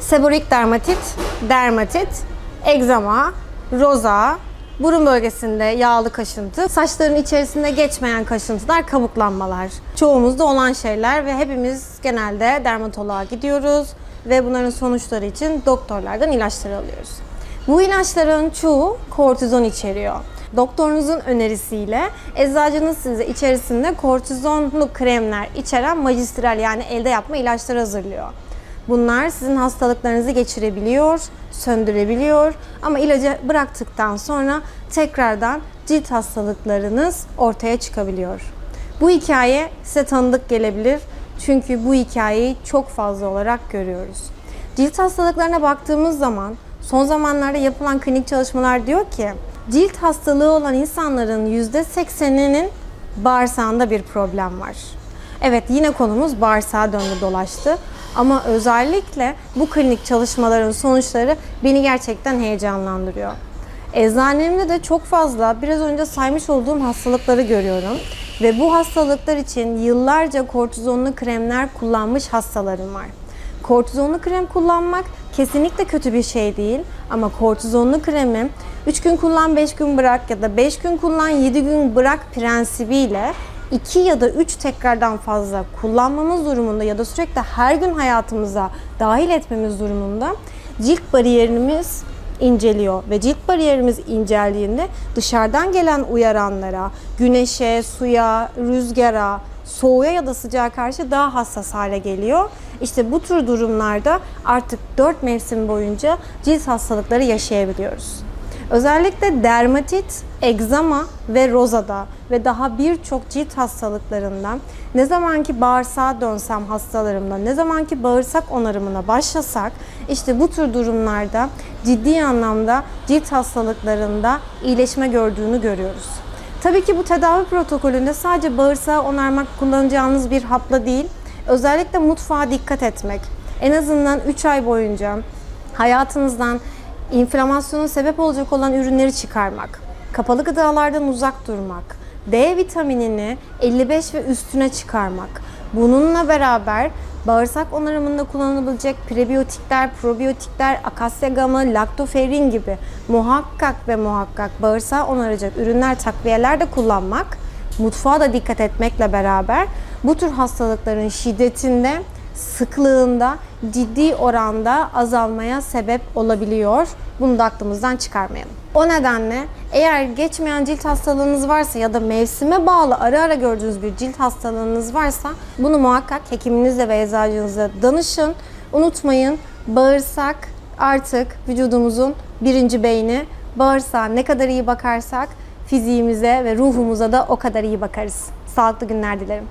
Seborik dermatit, dermatit, egzama, roza, burun bölgesinde yağlı kaşıntı, saçların içerisinde geçmeyen kaşıntılar, kabuklanmalar. Çoğumuzda olan şeyler ve hepimiz genelde dermatoloğa gidiyoruz ve bunların sonuçları için doktorlardan ilaçlar alıyoruz. Bu ilaçların çoğu kortizon içeriyor. Doktorunuzun önerisiyle eczacınız size içerisinde kortizonlu kremler içeren magistral yani elde yapma ilaçlar hazırlıyor. Bunlar sizin hastalıklarınızı geçirebiliyor, söndürebiliyor ama ilacı bıraktıktan sonra tekrardan cilt hastalıklarınız ortaya çıkabiliyor. Bu hikaye size tanıdık gelebilir çünkü bu hikayeyi çok fazla olarak görüyoruz. Cilt hastalıklarına baktığımız zaman son zamanlarda yapılan klinik çalışmalar diyor ki cilt hastalığı olan insanların %80'inin bağırsağında bir problem var. Evet yine konumuz bağırsağa döndü dolaştı. Ama özellikle bu klinik çalışmaların sonuçları beni gerçekten heyecanlandırıyor. Eczanemde de çok fazla biraz önce saymış olduğum hastalıkları görüyorum. Ve bu hastalıklar için yıllarca kortizonlu kremler kullanmış hastalarım var. Kortizonlu krem kullanmak kesinlikle kötü bir şey değil ama kortizonlu kremi 3 gün kullan 5 gün bırak ya da 5 gün kullan 7 gün bırak prensibiyle 2 ya da 3 tekrardan fazla kullanmamız durumunda ya da sürekli her gün hayatımıza dahil etmemiz durumunda cilt bariyerimiz inceliyor ve cilt bariyerimiz inceldiğinde dışarıdan gelen uyaranlara, güneşe, suya, rüzgara, soğuğa ya da sıcağa karşı daha hassas hale geliyor. İşte bu tür durumlarda artık 4 mevsim boyunca cilt hastalıkları yaşayabiliyoruz. Özellikle dermatit, egzama ve rozada ve daha birçok cilt hastalıklarından ne zamanki bağırsağa dönsem hastalarımda, ne zamanki bağırsak onarımına başlasak işte bu tür durumlarda ciddi anlamda cilt hastalıklarında iyileşme gördüğünü görüyoruz. Tabii ki bu tedavi protokolünde sadece bağırsağı onarmak kullanacağınız bir hapla değil, özellikle mutfağa dikkat etmek. En azından 3 ay boyunca hayatınızdan inflamasyona sebep olacak olan ürünleri çıkarmak, kapalı gıdalardan uzak durmak, D vitaminini 55 ve üstüne çıkarmak. Bununla beraber bağırsak onarımında kullanılabilecek prebiyotikler, probiyotikler, akasya gamı, laktoferin gibi muhakkak ve muhakkak bağırsağı onaracak ürünler, takviyeler de kullanmak, mutfağa da dikkat etmekle beraber bu tür hastalıkların şiddetinde sıklığında ciddi oranda azalmaya sebep olabiliyor. Bunu da aklımızdan çıkarmayalım. O nedenle eğer geçmeyen cilt hastalığınız varsa ya da mevsime bağlı ara ara gördüğünüz bir cilt hastalığınız varsa bunu muhakkak hekiminizle ve eczacınıza danışın. Unutmayın bağırsak artık vücudumuzun birinci beyni. Bağırsağa ne kadar iyi bakarsak fiziğimize ve ruhumuza da o kadar iyi bakarız. Sağlıklı günler dilerim.